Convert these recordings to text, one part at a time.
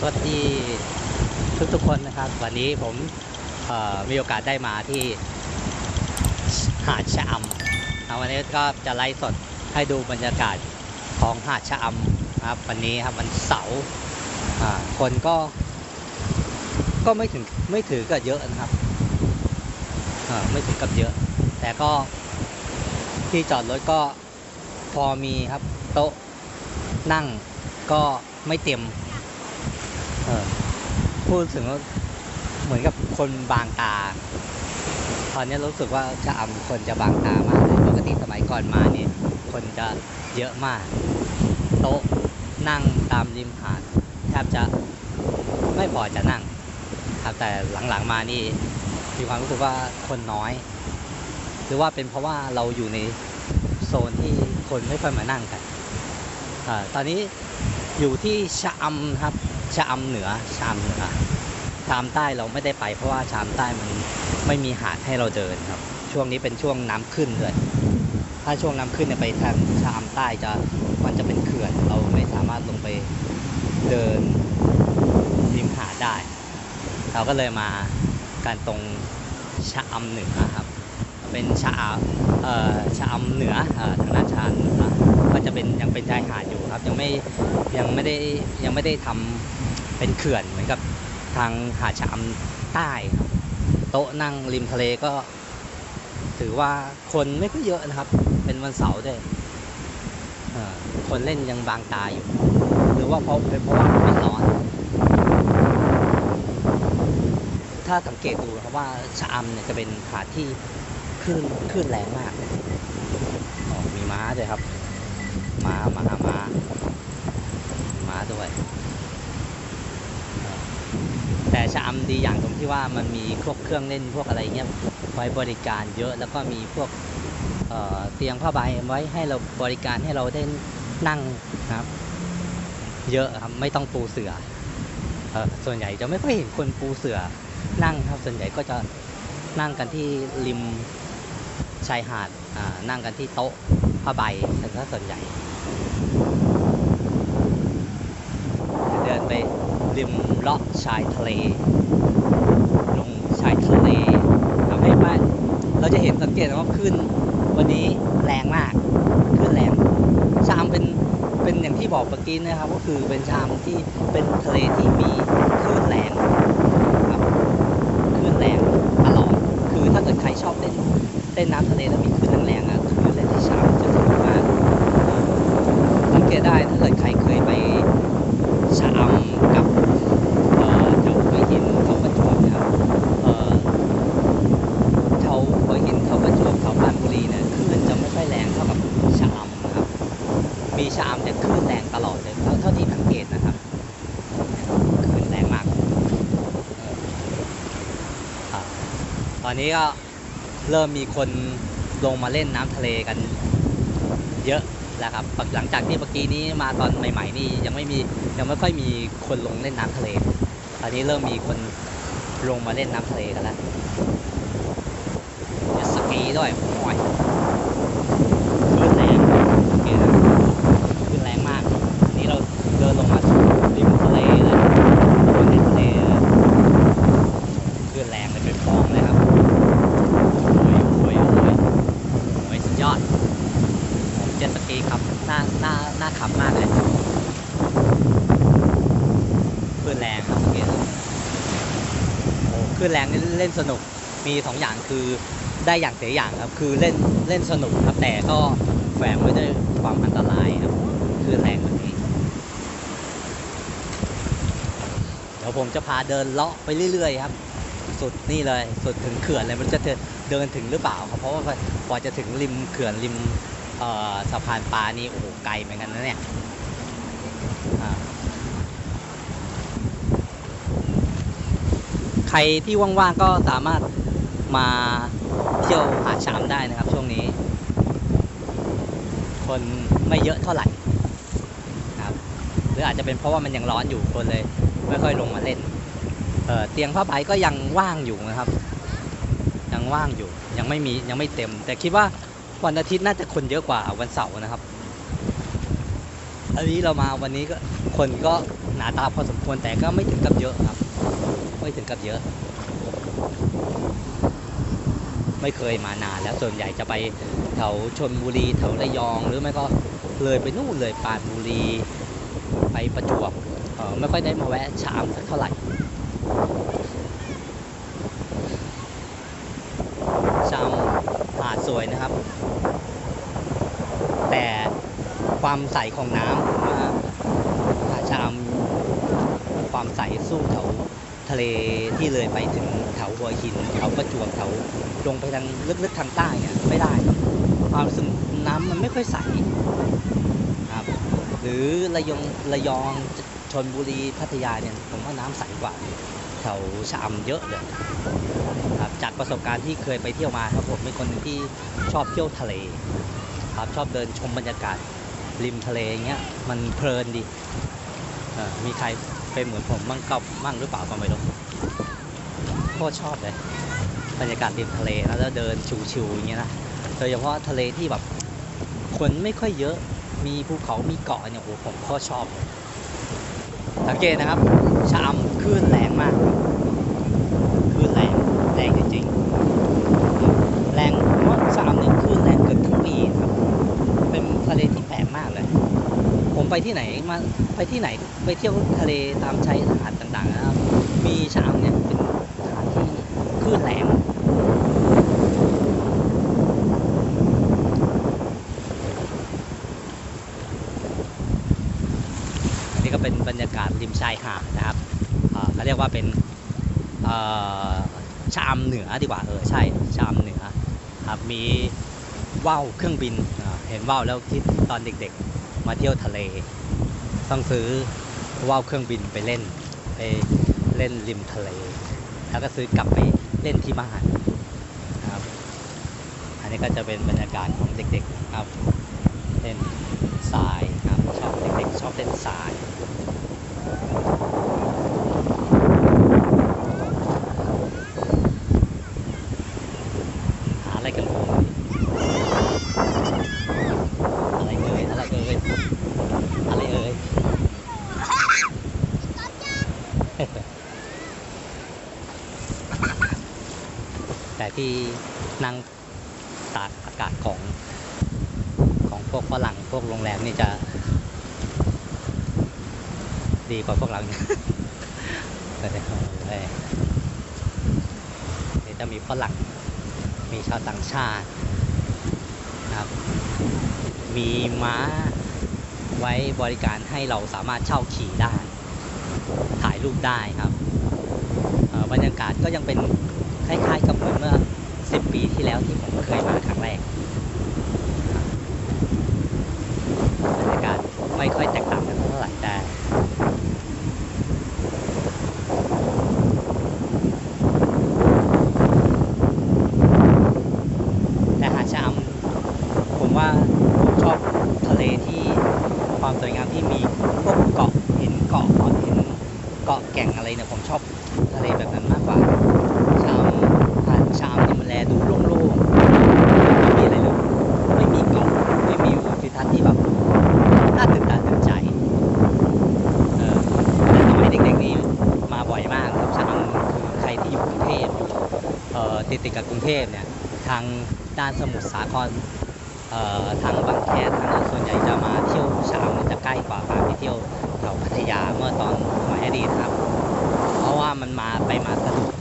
สวัสดีทุกทุกๆคนนะครับ วันนี้ผมมีโอกาสได้มาที่หาดชะอำนะวันนี้ก็จะไลฟ์สดให้ดูบรรยากาศของหาดชะอำนะครับ วันนี้ครับวันเสาร์คนก็ ก็ไม่ถึงไม่ถือกับเยอะนะครับไม่ถึงกับเยอะ แต่ก็ที่จอดรถก็พอมีครับโต๊ะนั่งก็ไม่เต็ม พูดถึงว่าเหมือนกับคนบางตา ตอนนี้รู้สึกว่าชะอำคนจะบางตามากเลยปกติสมัยก่อนมาเนี่ยคนจะเยอะมาก โต๊ะนั่งตามริมหาดแทบจะไม่พอจะนั่ง ครับแต่หลังๆมานี่มีความรู้สึกว่าคนน้อย หรือว่าเป็นเพราะว่าเราอยู่ในโซนที่คนไม่ค่อยมานั่งกันอตอนนี้อยู่ที่ชะอำครับ ชะอำเหนือชามเหนือชามใต้เราไม่ได้ไป เพราะว่าชามใต้มันไม่มีหาดให้เราเดินครับ ช่วงนี้เป็นช่วงน้ำขึ้นด้วยถ้าช่วงน้ำขึ้นเนี่ยไปทางชามใต้จะมันจะเป็นเขื่อน เราไม่สามารถลงไปเดินริมหาดได้ เราก็เลยมากันตรงชะอำเหนือครับ เป็นชะอาเอ่อชะอำเหนือออทางด้านชาเหนือก็จะเป็นยังเป็นชายหาดอยู่ครับ ยังไม่ยังไม่ได้ยังไม่ได้ทำ เป็นเขื่อนเหมือนกับทางหาดชะอำใต้ครับ โต๊ะนั่งริมทะเลก็ ถือว่าคนไม่ค่อยเยอะนะครับ เป็นวันเสาร์ด้วยคนเล่นยังบางตาอยู่ หรือว่าเพราะเป็นเพราะว่ามันร้อน ถ้าสังเกตดูนะครับว่าชะอำเนี่ยจะเป็นหาดที่คลื่นคลื่นแรงมาก มีม้าด้วยครับ ม้าม้าม้ามีม้าด้วยเออแต่ ชะอำดีอย่างตรงที่ว่ามันมีพวกเครื่องเล่นพวกอะไรเงี้ยไว้บริการเยอะแล้วก็มีพวกเเตียงผ้าใบไว้ให้เราบริการให้เราได้นั่งนะครับ เยอะครับไม่ต้องปูเสือเออส่วนใหญ่จะไม่ค่อยเห็นคนปูเสือนั่งครับส่วนใหญ่ก็จะนั่งกันที่ริมชายหาดนั่งกันที่โต๊ะผ้าใบแต่ถ้าส่วนใหญ่ เดินไป ริมเลาะชายทะเล ลงชายทะเลทำให้บ้าเราจะเห็นสังเกตว่าคลื่นวันนี้แรงมากคลื่นแรงชามเป็นเป็นอย่างที่บอกเมื่อกี้นะครับ ก็คือเป็นชามที่เป็นทะเลที่มีคลื่นแรงครับคลื่นแรงตลอดคือถ้าเกิดใครชอบเล่นเล่นน้ำทะเลแล้วมีคลื่นแรงๆอะคือเล่นที่ชามจะสนุกมากสังเกตได้ถ้าเกิดใครเคยไปชะอำกับเอ่อแถวหัวหินเขาประจวบนะครับเอ่อแถวหัวหินเขาประจวบเขาปรานบุรีเนี่ยคลื่นจะไม่ค่อยแรงเท่ากับชะอำนะครับ มีชามจะคลื่นแรงตลอดเลยเท่าเท่าที่สังเกตนะครับคลื่นแรงมากเอออ่าตอ นนี้ก็เริ่มมีคนลงมาเล่นน้ำทะเลกัน เยอะแล้วครับหลังจากที่เมื่อกี้นี้มาตอนใหม่ ๆ นี่ยังไม่มียังไม่ค่อยมีคนลงเล่นน้ำทะเลตอนนี้เริ่มมีคนลงมาเล่นน้ำทะเลกันแล้วสกีด้วยโอ้ยคลื่นแรงโอเคนะ ขึ้นแรงมาก อันนี้เราเดินลงมาริมทะเลเลยบนทะเลเลยขึ้นแรงเลยเป็นฟองเลยครับโอ้ยโอ้ยโอ้ยโอ้ยสุดยอดเจ็ตสกีขับหน้าหน้าหน้าขับมากเลยขึ้นแรงครับเมื่อกี้โอ้ขึ้ นแรงเล่นสนุกมีสองอย่างคือได้อย่างเสียอย่างครับคือเล่นเล่นสนุกครับแต่ก็แฝงไว้ด้วยความอันตรายครับคือแรงแบบนี้ เดี๋ยวผมจะพาเดินเลาะไปเรื่อยๆครับ สุดนี่เลยสุดถึงเขื่อนเลยมันจะเดินถึงหรือเปล่าครับเพราะว่ากว่าจะถึงริมเขื่อนริมสะพานปลานี่โอ้โหไกลเหมือนกันนะเนี่ยอ่าใค รที่ว่างๆก็สามารถมาเที่ยวหาดชามได้นะครับ ช่วงนี้ คนไม่เยอะเท่าไหร่ครับ หรืออาจจะเป็นเพราะว่ามันยังร้อนอยู่คนเลย ไม่ค่อยลงมาเล่นเเตียงผ้าใบก็ยังว่างอยู่นะครับ ยังว่างอยู่ยังไม่มียังไม่เต็ม แต่คิดว่าวันอาทิตย์น่าจะคนเยอะกว่าวันเสาร์นะครับอันนี้เรามาวันนี้ก็คนก็หนาตาพอสมควรแต่ก็ไม่ถึงกับเยอะครับ ไม่ถึงกับเยอะ ไม่เคยมานานแล้วส่วนใหญ่จะไปแถวชนบุรีแถวระยอง หรือไม่ก็เลยไปนู่นเลยปรานบุรี ไปประจวบไม่ค่อยได้มาแวะชามสักเท่าไหร่ชามหาดสวยนะครับ แต่ความใสของน้ำผมว่าหาดชามความใสสู้แถว ทะเลที่เลยไปถึงแถวหัวหินแถวประจวบแถวลงไปทางลึกๆทางใต้เนี่ยไม่ได้ความสึกน้ำมันไม่ค่อยใสครับหรือระยองระยองชนบุรีพัทยาเนี่ยผมว่าน้ำใสกว่าแถวชามเยอะเลยครับจากประสบการณ์ที่เคยไปเที่ยวมาครับผมเป็นคนหนึ่งที่ชอบเที่ยวทะเลครับชอบเดินชมบรรยากาศริมทะเลเงี้ยมันเพลินดีมีใคร เป็นเหมือนผมมั่งก็มั่งหรือเปล่าก็ไม่รู้โคตรชอบเลยบรรยากาศริมทะเลแล้วเดินชิวๆอย่างเงี้ยนะโดยเฉพาะทะเลที่แบบคนไม่ค่อยเยอะมีภูเขามีเกาะเนี่ยโอ้ผมโคตรชอบ สังเกตนะครับชะอำคลื่นแรงมากคลื่นแรงแรงจริงๆแรง ที่ไหนมาไปที่ไหนไปเที่ยวทะเลตามชายหาดต่างๆนะครับ มีชะอำเนี่ยเป็นสถานที่คลื่นแรงอันนี้ก็เป็นบรรยากาศริมชายหาดนะครับเขาเรียกว่าเป็นชะอำเหนือดีกว่าเออใช่ชะอำเหนือครับมีว่าวเครื่องบินเห็นว่าวแล้วคิดตอนเด็กๆ มาเที่ยวทะเล ต้องซื้อว่าวเครื่องบินไปเล่นไปเล่นริมทะเล แล้วก็ซื้อกลับไปเล่นที่บ้านนะครับ อันนี้ก็จะเป็นบรรยากาศของเด็กๆครับ เล่นสายครับชอบเด็กๆชอบเล่นสาย หาอะไรกันลูกอะไรเอ่ยอะไรเอ่ยอะไรเอ่ย แต่ที่นั่งตากอากาศของของ พวกฝรั่งพวกโรงแรมนี่จะ ดีกว่าพวกเราเนี่ยแต่เดี๋ยวเอ้ยเดี๋ยจะมีฝรั่งมีชาวต่างชาตินะครับ มีม้าไว้บริการให้เราสามารถเช่าขี่ได้ ถ่ายรูปได้ครับบรรยากาศก็ยังเป็นคล้ายๆกับเหมือนเมื่อ 10 ปีที่แล้วที่ผมเคยมาครั้งแรกครับบรรยากาศ ไม่ค่อยแตกต่างกันเท่าไหร่แต่แต่หาดชะอำผมว่าผมชอบทะเลที่ความสวยงามที่มีพวกเกาะเห็นเกาะเห็นเกาะแก่งอะไรเนี่ยผมชอบทะเลแบบนั้นมากกว่าชามหาดชามเนี่ยมันแลดูโล่งๆไม่มีอะไรเลยไม่มีเกาะไม่มีวิวทิวทัศน์ที่แบบน่าตื่นตาตื่นใจเออแต่สมัยเด็กๆนี่มาบ่อยมากครับชามคือใครที่อยู่กรุงเทพอยู่ เอ่อ ติดติดกับกรุงเทพเนี่ยทางด้านสมุทรสาครทางบางแคทางนั้นส่วนใหญ่จะมาเที่ยวชามเนี่ยจะใกล้กว่ามารไปเที่ยวแถวพัทยาเมื่อตอนสมัยอดีตครับ เพราะว่ามันมาไปมาสะดวก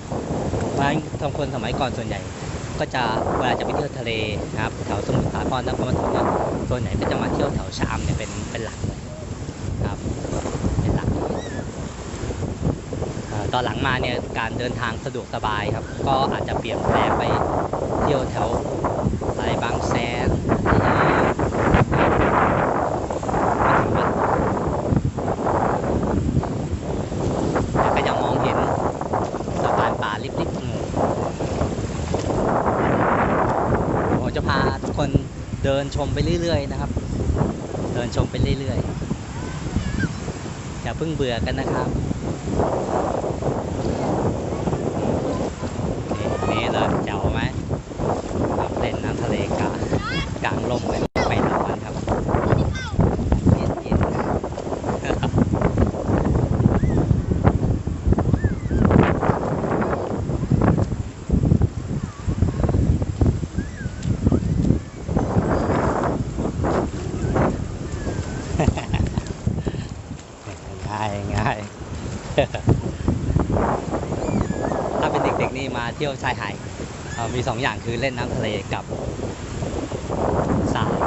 เพราะฉะนั้นทางคนสมัยก่อนส่วนใหญ่ ก็จะเวลาจะไปเที่ยวทะเลนะครับแถวสมุทรสาครนครปฐมเนี่ยส่วนใหญ่ก็จะมาเที่ยวแถวชามเนี่ยเป็นเป็นหลักเลยครับเป็นหลักเลย เอ่อ ตอนหลังมาเนี่ยการเดินทางสะดวกสบายครับ ก็อาจจะเปลี่ยนแปลงไปเที่ยวแถวอะไรบางแสนแต่ก็ยังมองเห็นสะพานป่าลิบๆผมจะพาทุกคนเดินชมไปเรื่อยๆนะครับ เดินชมไปเรื่อยๆอย่าเพิ่งเบื่อกันนะครับ นี่นี่เลยเจ๋วไหมครับเล่นน้ำทะเลกลางกลางลมไปไปนอนครับเย็นเย็น ง่ายง่ายถ้าเป็นเด็กๆนี่มาเที่ยวชายหาดมีสองอย่างคือเล่นน้ำทะเลกับสาด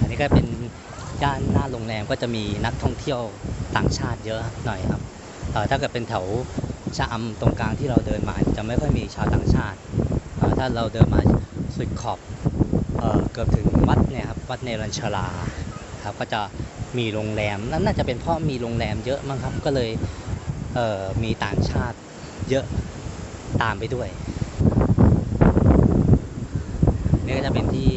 อันนี้ก็เป็นย่านหน้าโรงแรมก็จะมีนักท่องเที่ยวต่างชาติเยอะหน่อยครับเอ่ถ้าเกิดเป็นแถว ชะอำตรงกลางที่เราเดินมาจะไม่ค่อยมีชาวต่างชาติ ถ้าเราเดินมาสุดขอบเออเกือบถึงวัดเนี่ยครับวัดเนรัญชราครับก็จะมีโรงแรมนั่นน่าจะเป็นเพราะมีโรงแรมเยอะมั้งครับก็เลยเมีต่างชาติเยอะตามไปด้วยนี่ก็จะเป็นที่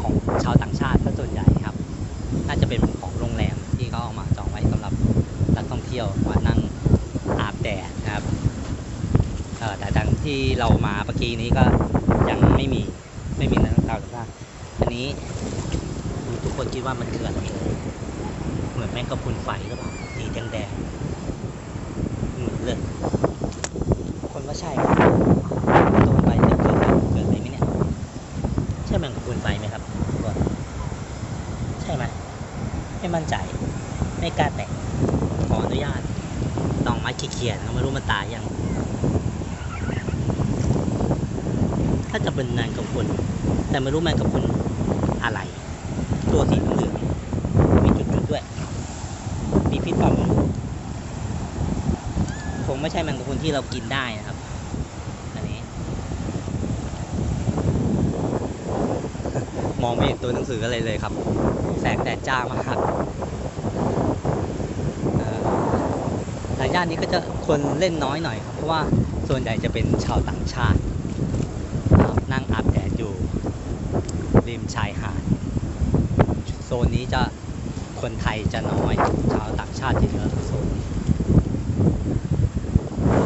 ของชาวต่างชาติซะส่วนใหญ่ครับ น่าจะเป็นของโรงแรมที่เขาเอามาจองไว้สำหรับนักท่องเที่ยวมานั่งอาบ แดดครับแต่ทางที่เรามาเมื่อกี้นี้ก็ยังไม่มีไม่มีนักข่าวหรือว่าอันนี้ทุกคนคิดว่ามันคืออะไรเหมือนแมงกะพรุนไฟหรือเปล่าสีแดงแดงๆเหมือนเลยคนว่าใช่ไหมตรงไปจะเกิดอะไรเกิดอะไรไหมเนี่ย ใช่แมงกะพรุนไฟไหมครับทุกคนใช่ไหมไม่มั่นใจ ไม่กล้าแตะขออนุญาตต้องไม้ขีดเขียนๆไม่รู้มันตายยัง ถ้าจะ เป็นแมงกะพรุนแต่ไม่รู้แมงกะพรุนอะไร ตัวสีเหลืองมีจุดๆด้วยมีพิษเปล่าไม่รู้คงไม่ใช่แมงกะพรุนที่เรากินได้นะครับอันนี้ มองไม่เห็นตัวหนังสืออะไรเลยครับ แสงแดดจ้ามากทางย่านนี้ก็จะคนเล่นน้อยหน่อยครับเพราะว่าส่วนใหญ่จะเป็นชาวต่างชาติ ครับนั่งอาบแดดอยู่ริม ชายหาดโซนนี้จะคนไทยจะน้อยชาวต่างชาติจะเยอะโซนนี้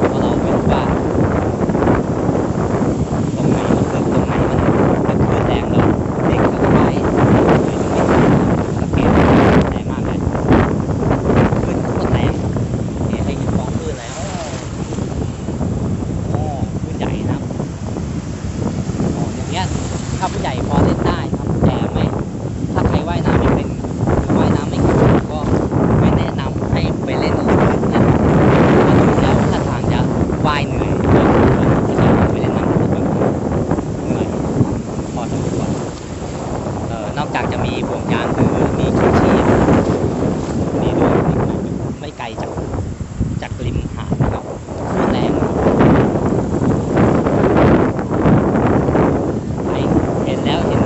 เพราะเราไม่รู้ว่าตรงไหนมันเกิดตรงไหนมันมันคลื่นแรงแล้วเด็กก็ไปเลยจะไม่สังเกตแรงมากเลยคลื่นโคตรแรงนี่ให้เห็นฟองคลื่นแล้วอ้คลื่นใหญ่นะอ๋ออย่างเงี้ยถ้าผู้ใหญ่พอเล่นได้ครับแต่ไม่ถ้าใครว่ายน้ำไม่เป็นหรือว่ายน้ำไม่เก่งก็ไม่แนะนำให้ไปเล่นแบบเนี้ยแล้วถ้าทางจะว่ายเหนื่อยเกินที่จะไปเล่นน้ำแบบนี้เหนื่อยพอสมควรเอ่อนอกจากจะมีห่วงยางหรือมีชูชีพมีด้วยไม่ไกลจากจากริมหาดนะครับคลื่นแรง ใครเห็นแล้วเห็น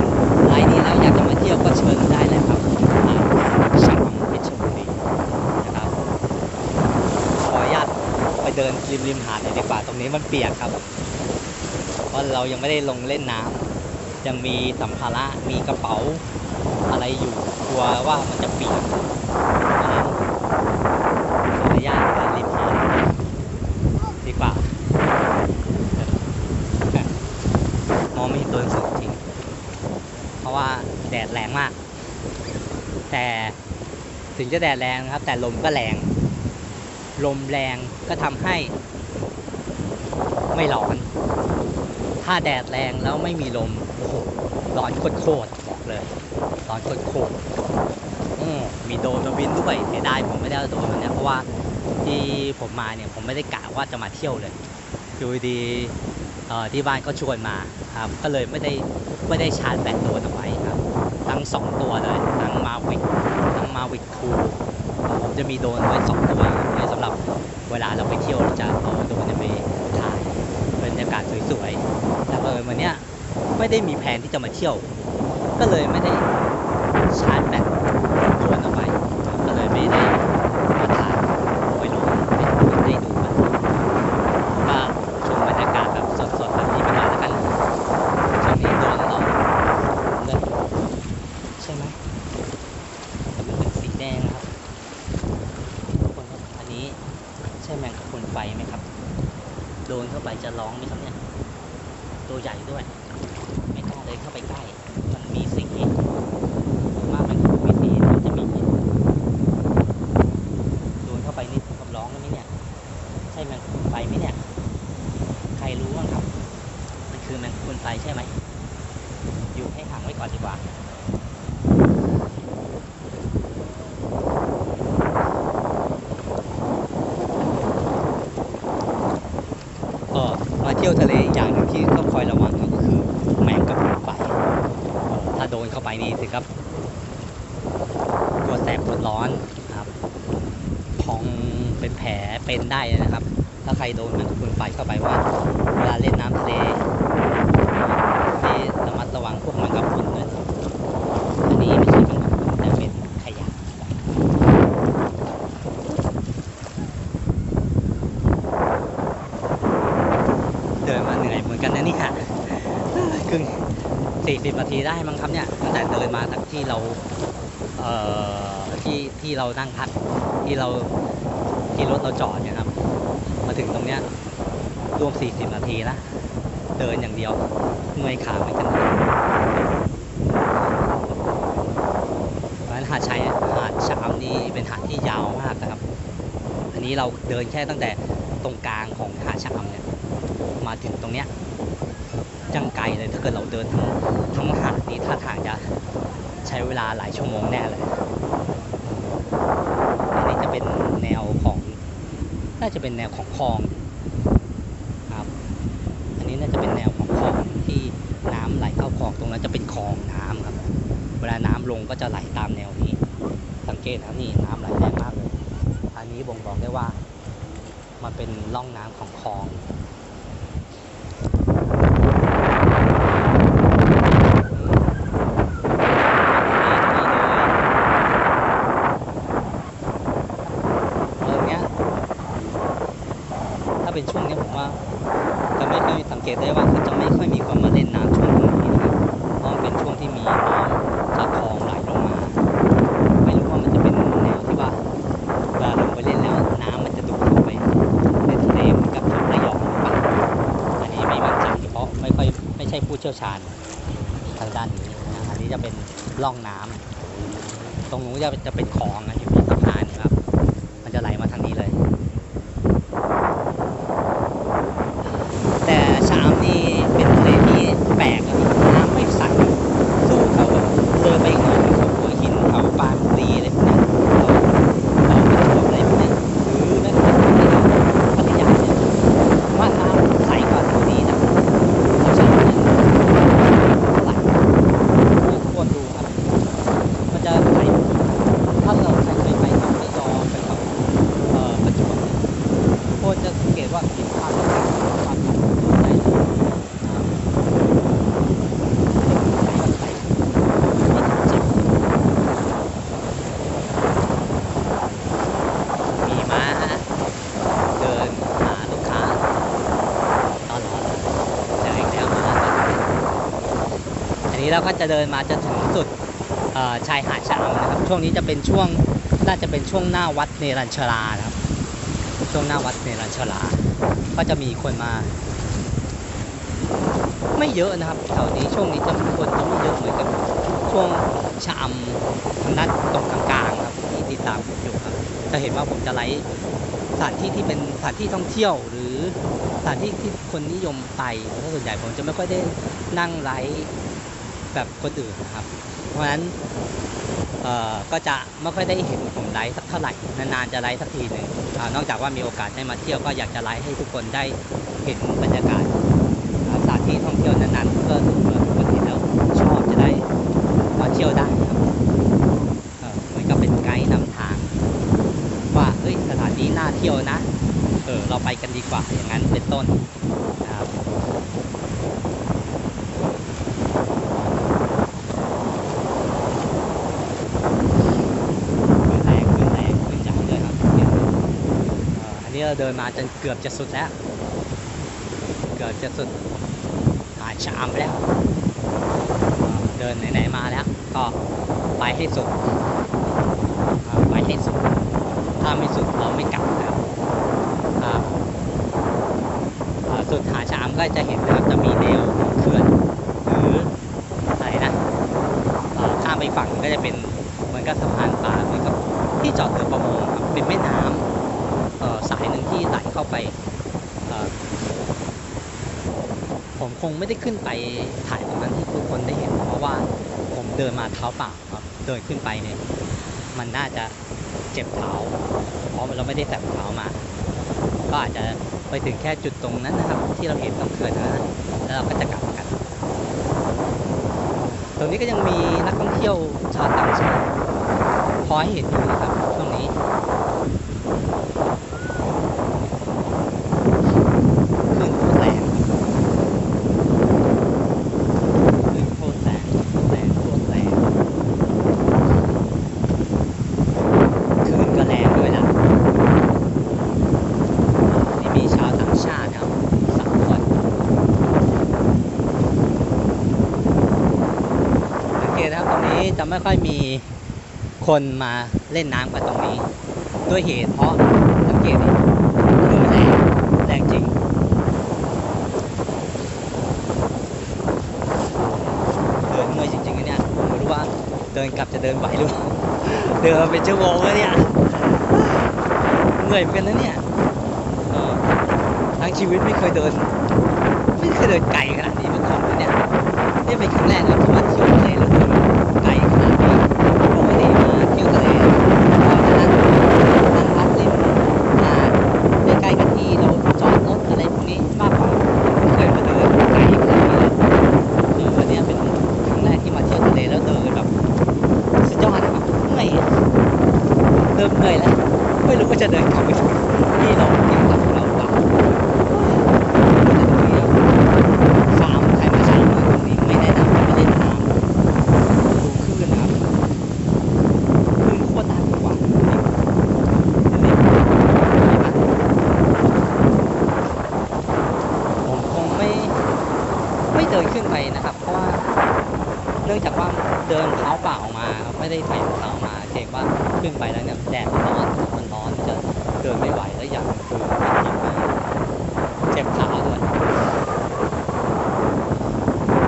ไลน์นี้แล้วอยากจะมาเที่ยวก็เชิญได้เลยครับหาดชะอำเพชรบุรีนะครับขออนุญาตไปเดินริมริมหาดหน่อยดีกว่าตรงนี้มันเปียกครับ เพราะเรายังไม่ได้ลงเล่นน้ำยังมีสัมภาระมีกระเป๋าอะไรอยู่กลัวว่ามันจะเปียกขออนุญาตริมหาดดีกว่ามองไม่เห็นตัวหนังจริง เพราะว่าแดดแรงมาก แต่ถึงจะแดดแรงนะครับ แต่ลมก็แรง ลมแรงก็ทำให้ ไม่ร้อน ถ้าแดดแรงแล้วไม่มีลมโอ้โหร้อนโคตรบอกเลยร้อนโคตรมีโดนมาบินด้วยเสียดายผมไม่ได้โดนมาเนี่ยเพราะว่าที่ผมมาเนี่ยผมไม่ได้กะว่าจะมาเที่ยวเลยอยู่ดีที่บ้านก็ชวนมาครับ ก็เลยไม่ได้ไม่ได้ชาร์จแบตโดนเอาไว้ครับ ทั้งสองตัวเลย ทั้งมาวิกทั้งมาวิกคูผมจะมีโดนไว้สองตัวไว้สำหรับเวลาเราไปเที่ยวเราจะเอาโดรนเนี่ยไปถ่ายบรรยากาศสวยๆแต่เออวั นี้ไม่ได้มีแผนที่จะมาเที่ยว ก็เลยไม่ได้ชาร์จแบตโดรนเอาไว้ครับก็เลยไม่ได้มาถ่ายเอาไว้ลงให้ทุกคนได้ดูกัน ก็ชมบรรยากาศแบบสดๆแบบนี้ไปก่อนแล้วกันช่วงนี้โดนเราเลยใช่ไหมแต่มันเป็นสีแดงนะครับทุกคนครับอันนี้ใช่แมงกะพรุนไฟไหมครับ โดนเข้าไปจะร้องไหมครับเนี่ย ตัวใหญ่ด้วย ไม่กล้าเลยเข้าไปใกล้ มันมีสีผมว่ามันมีสีมันจะมีพิษโดนเข้าไปนี่ถึงกับร้องแล้วไหมเนี่ย ใช่แมงกะพรุนไฟไหมเนี่ย ใครรู้บ้าง คือแมงกะพรุนไฟใช่ไหม อยู่ให้ห่างไว้ก่อนดีกว่า ก็มาเที่ยวทะเลอย่างหนึ่งที่ต้องคอยระวังก็คือแมงกะพรุนไฟถ้าโดนเข้าไปนี่ถึงกับตัวแสบตัวร้อนครับพองเป็นแผลเป็นได้นะครับ ถ้าใครโดนแมงกะพรุนไฟเข้าไปว่าเวลาเล่นน้ำทะเลให้ระมัดระวังพวกแมงกะพรุนด้วยนะครับอันนี้ไม่ใช่แมงกะพรุนแต่เป็นขยะ เดินมาเหนื่อยเหมือนกันนะเนี่ยครึ่งสี่สิบนา ทีได้มั้งครับเนี่ยตั้งแต่เดินมาจากที่เราเอ่อที่ที่เรานั่งพักที่เราที่รถเราจอดเนี่ยครับ มาถึงตรงเนี้ยรวม 40 นาทีละเดินอย่างเดียวเมื่อยขาเหมือนกันเพราะฉะนั้นหาดชัยหาดชะอำนี่เป็นหาดที่ยาวมากนะครับ อันนี้เราเดินแค่ตั้งแต่ตรงกลางของหาดชะอำเนี่ยมาถึงตรงเนี้ย ยังไกลเลย ถ้าเกิดเราเดินทั้งทั้งหาดนี้ท่าทางจะใช้เวลาหลายชั่วโมงแน่เลย อันนี้จะเป็นแนวของ น่าจะเป็นแนวของคลองครับ อันนี้น่าจะเป็นแนวของคลองที่น้ำไหลเข้าคลองตรงนั้นจะเป็นคลองน้ำครับ เวลาน้ำลงก็จะไหลตามแนวนี้ สังเกตนะครับนี่น้ำไหลแรงมากเลย อันนี้บ่งบอกได้ว่ามันเป็นร่องน้ำของคลอง เออเนี้ยถ้าเป็นช่วงเนี้ยผมว่าจะไม่ค่อยสังเกตได้ว่าเขาจะไม่ค่อยมีคนมาเล่นน้ำช่วงนี้นะครับเพราะมันเป็นช่วงที่มีน้ำจากคลองไหลลงมา ไม่รู้ว่ามันจะเป็นแนวที่ว่าเวลาลงไปเล่นแล้วน้ำมันจะดูดเข้าไปในทะเลเหมือนกับที่ระยองหรือเปล่าอันนี้ไม่มั่นใจเพราะไม่ค่อยไม่ใช่ผู้เชี่ยวชาญทางด้านนี้นะอันนี้จะเป็นร่องน้ำตรงนู้นจะจะเป็นคลองนะอยู่บนสะพานครับ มันจะไหลมาทางนี้เลย แต่ชามนี่เป็นทะเลที่แปลกอะน้ำไม่ใสสู้แถวแบบเดินไปอีกหน่อยแถวหัวหินแถวปรานบุรีอะไรพวกเนี้ยแถวแถวประจวบอะไรพวกเนี้ยหรือแม้กระทั่งที่พัทยาเนี่ยว่าน้ำใสกว่าแถวนี้นะแถวชามเนี่ยใสควรดูครับ มันจะใสถ้าเราใครเคยไปแถวระยองไปแถวเอ่อประจวบเนี่ยโคตรจะสังเกตว่าเห็นความแตกต่างของความใสได้เลยนะครับใสแบบใสไม่ถึงจิบมีม้าเดินหาลูกค้าตลอดเลยเจออีกแล้วม้าตัวนี้อันนี้ เราก็จะเดินมาจนถึงสุดชายหาดชะอำนะครับ ช่วงนี้จะเป็นช่วงน่าจะเป็นช่วงหน้าวัดเนรัญชรานะครับ ช่วงหน้าวัดเนรัญชรา ก็จะมีคนมา ไม่เยอะนะครับแถวนี้ช่วงนี้จะมีคนจะไม่เยอะเหมือนกับช่วงชะอำทางด้านตรงกลางๆครับที่ติดตามผมอยู่ครับจะเห็นว่าผมจะไลฟ์สถานที่ที่เป็นสถานที่ท่องเที่ยวหรือสถานที่ที่คนนิยมไปถ้าส่วนใหญ่ผมจะไม่ค่อยได้นั่งไลฟ์ แบบคนอื่นนะครับ เพราะฉะนั้นเอ่อก็จะไม่ค่อยได้เห็นผมไลฟ์สักเท่าไหร่ นานๆจะไลฟ์สักทีหนึ่งอนอกจากว่ามีโอกาสได้มาเที่ยวก็อยากจะไลฟ์ให้ทุกคนได้เห็นบรรยากาศสถานที่ท่องเที่ยวนั้นๆเพื่อทุกคนทุกคนเห็นแล้วชอบจะได้มาเที่ยวได้ครับเอ่อเหมือนกับเป็นไกด์นำทาง ว่าเฮ้ยสถานที่น่าเที่ยวนะเออเราไปกันดีกว่าอย่างนั้นเป็นต้นนะครับ ขึ้นแรงขึ้นแรงขึ้นใหญ่เลยครับเนี่ยเอ่ออั นี้เราเดินมาจนเกือบจะสุดแล้ว เกือบจะสุดหาชามไปแล้ว เดินไหนๆมาแล้ว ก็ไปให้สุด ไปให้สุด ถ้าไม่สุดเราไม่กลับนะครับสุดหาชามก็จะเห็นนะครับจะมีแนวเขื่อนหรืออะไรนะข้ามไปฝั่งก็จะเป็น เหมือนกับสะพานปลาเหมือนกับที่จอดเรือประมงครับเป็นแม่น้ำเอ่อสายหนึ่ งไมคงไม่ได้ขึ้นไปถ่ายตรงนั้นที่ทุกคนได้เห็น เพราะว่าผมเดินมาเท้าเปล่าครับเดินขึ้นไปเนี่ยมันน่าจะเจ็บเท้าเพราะเราไม่ได้ใส่เท้ามา ก็อาจจะไปถึงแค่จุดตรงนั้นนะครับ ที่เราเห็นตรงเขื่อนนะแล้วเราก็จะกลับกัน ตรงนี้ก็ยังมีนักท่องเที่ยวชาวต่างชาติพอให้เห็นอยู่นะครับช่วงนี้ ขึ้นโคตรแรงขึ้นโคตรแรงแรงโคตรแรงคลื่นก็แรงด้วยล่ะนี่มีชาวต่างชาติครับสามคนสังเกตนะครับตรงนี้ จะไม่ค่อยมีคนมาเล่นน้ำกันตรงนี้ ด้วยเหตุเพราะสังเกตดิคลื่นมันแรงแรงจริง เดินเมื่อยจริงๆนะเนี่ยผมไม่รู้ว่าเดินกลับจะเดินไหวหรือเปล่าเดินเป็นชั่วโมงแล้วเนี่ยเหนื่อยเหมือนกันนะเนี่ยทั้งชีวิตไม่เคยเดิน ไม่เคยเดินไกลขนาดนี้มาก่อนเลยเนี่ยนี่เป็นครั้งแรกเลยที่มาเที่ยวทะเล แล้วเดินไกลขนาดนี้ปกติมาเที่ยวทะเลเราจะนั่งนั่งพักริมหาดใกล้ๆกับที่เราจอดรถอะไรพวกนี้มากกว่าไม่เคยมาเดินไกลขนาดนี้เลย เออวันเนี้ยเป็นครั้งแรกที่มาเที่ยวทะเลแล้วเดินแบบสุดยอดนะครับเมื่อยเริ่มเมื่อยแล้ว ไม่รู้ว่าจะเดินกลับไปถึงที่เราที่พักของเราหรือเปล่าสามใครมาเช้ามาตรงนี้ไม่แนะนำให้ไปเล่นน้ำดูคลื่นนะครับคลื่นโคตรน่ากลัวจริงเห็นไหมผมคงไม่ ไม่เดินไปนะครับ เพราะว่าเนื่องจากว่าเดินเท้าเปล่ามาครับไม่ได้ใส่รองเท้ามาเกรงว่าขึ้นไปแล้วเนี่ยแดดมันร้อนมันร้อนมันจะเดินไม่ไหวแล้วอย่างคือมันเจ็บมาเจ็บขาด้วย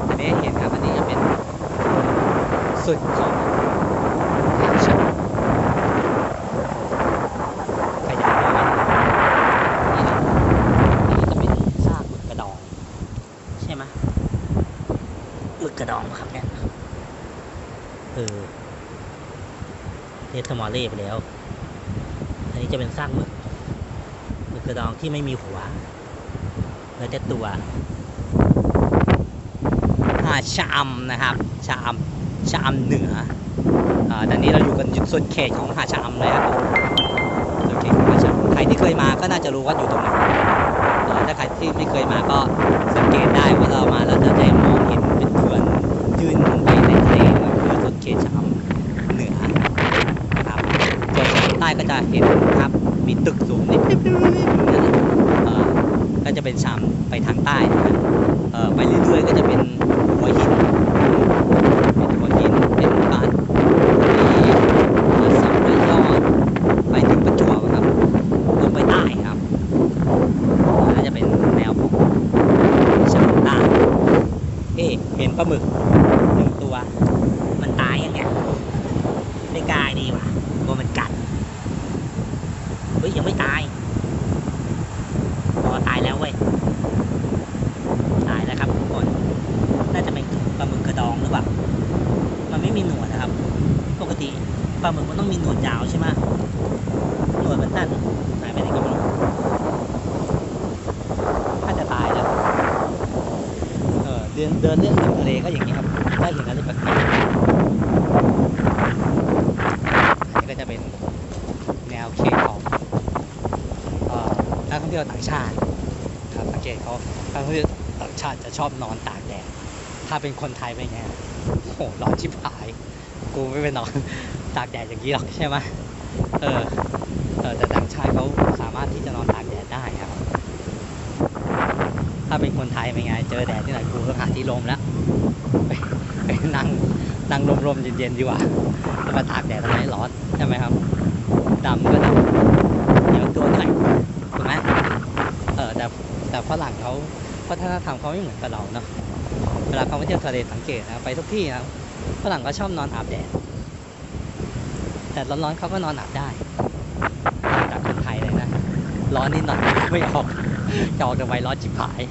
อันนี้เห็นครับอันนี้จะเป็นสุดของหาดชะขยายเลยนี่นะนี่จะเป็นซากหมึกกระดอง ใช่ไหมหมึกกระดองปะครับเนี่ยเออเท สมอลเล่ไปแล้ว อันนี้จะเป็นซากหมึกหมึกกระดองที่ไม่มีหัว แล้วแต่ตัวหาชะอำนะครับชะอำชะอำเหนืออ่าตอนนี้เราอยู่กันสุดเขตของหาชะอำเลยครับสุดเขตของหาชะอำใครที่เคยมาก็น่าจะรู้ว่าอยู่ตรงไหนถ้าใครที่ไม่เคยมาก็สังเกตได้ว่าเรามาแล้วจะได้มองเห็นเป็นเขื่อนยืนลงไปในทะเลเลยคือต้นเขตชามเหนือนะครับ ส่วนทางใต้ก็จะเห็นครับ มีตึกสูงนิดๆเอ่ก็จะเป็นชามไปทางใต้นะครับไปเรื่อยๆก็จะเป็นหัวหินเป็นหัวหินเป็นบ้านที่เสัมรยอดไปถึงประจวบอะครับลงไปใต้ครับน่าจะเป็นแนวของชาวใต้เอ๊เห็นปลาหมึกหนึ่งตัว มันตายยังไงไม่กล้ายดีว่ะกลัวมันกัด เฮ้ย ยังไม่ตายพอตายแล้วเว้ย ตายแล้วครับทุกคน น่าจะเป็นปลาหมึกกระดองหรือเปล่า มันไม่มีหนวดนะครับ ปกติปลาหมึกมันต้องมีหนวดยาวใช่ไหมหนวดมันสั้นหายไปไหนก็ไม่รู้ ถ้าจะตายแล้ว เออเดินเดินเล่นริมทะเล ก็อย่างนี้ครับถ้าเห็นอะไรแปลกๆอันนี้ก็จะเป็นแนวเขตของนักท่องเที่ยวต่างชาติครับสังเกตเขานักท่องเที่ยวต่างชาติจะชอบนอนตากแดดถ้าเป็นคนไทยเป็นไงโอ้โหร้อนชิบหาย กูไม่ไปนอนตากแดดอย่างนี้หรอกใช่ไหมเออเออแต่ต่างชาติเขาสามารถที่จะนอนตากแดดได้ครับ ถ้าเป็นคนไทยเป็นไง เจอแดดที่ไหนกูต้องหาที่ลมแล้วไปไปนั่งนั่งลมๆเย็นๆดีกว่าจะมาตากแดดทำไมร้อนใช่ไหมครับดำก็ดำเดี๋ยวตัวแข็งถูกไหมเออแต่แต่ฝรั่งเขาวัฒนธรรมเขาไม่เหมือนกับเราเนาะเวลาเขาไปเที่ยวทะเลสังเกตนะไปทุกที่นะฝรั่งก็ชอบนอนอาบแดดแต่ร้อนๆเขาก็นอนอาบได้ต่างจากคนไทยเลยนะ ร้อนนี่นอนไม่ออกจะออกจากไวร้อนจิบหาย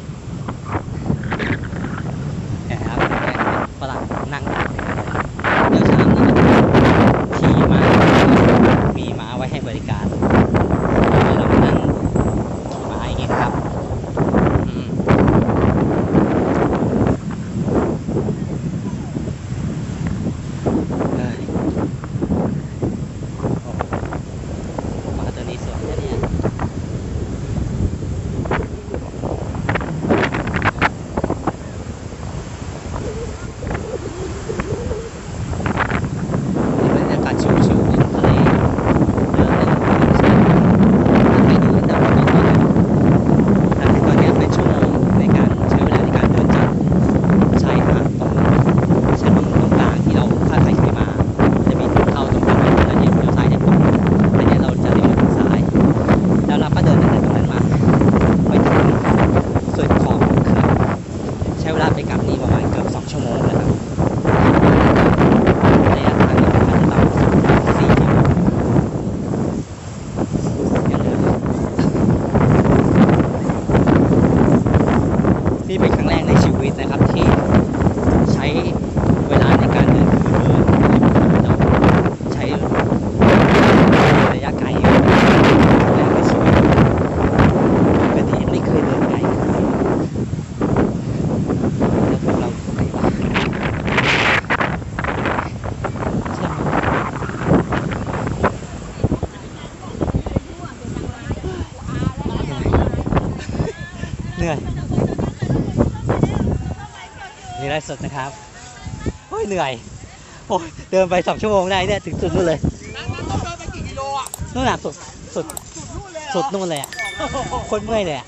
มีไรสดนะครับโอ้ยเหนื่อยโอ้ยเดินไปสองชั่วโมงได้เนี่ยถึงสุดนู่นเลยนั่นต้องเดินไปกี่กิโลอะนู่นน่ะสุดสุดสุดนู่นเลยเหรอสุดนู่นเลยอะโคนเมื่อยเลยอะ